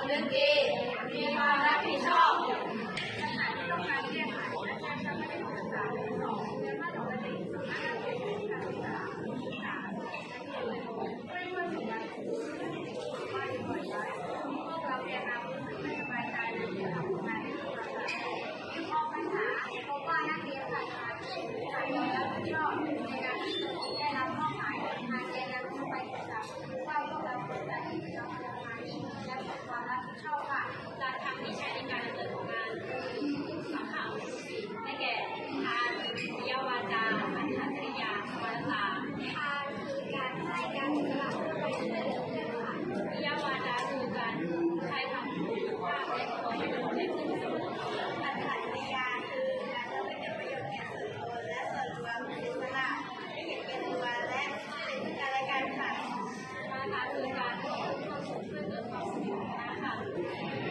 ำนึกดี มีความรับผิดชอบเพราะว่านักเรียนขาดความรับผิดชอบในการ Amen.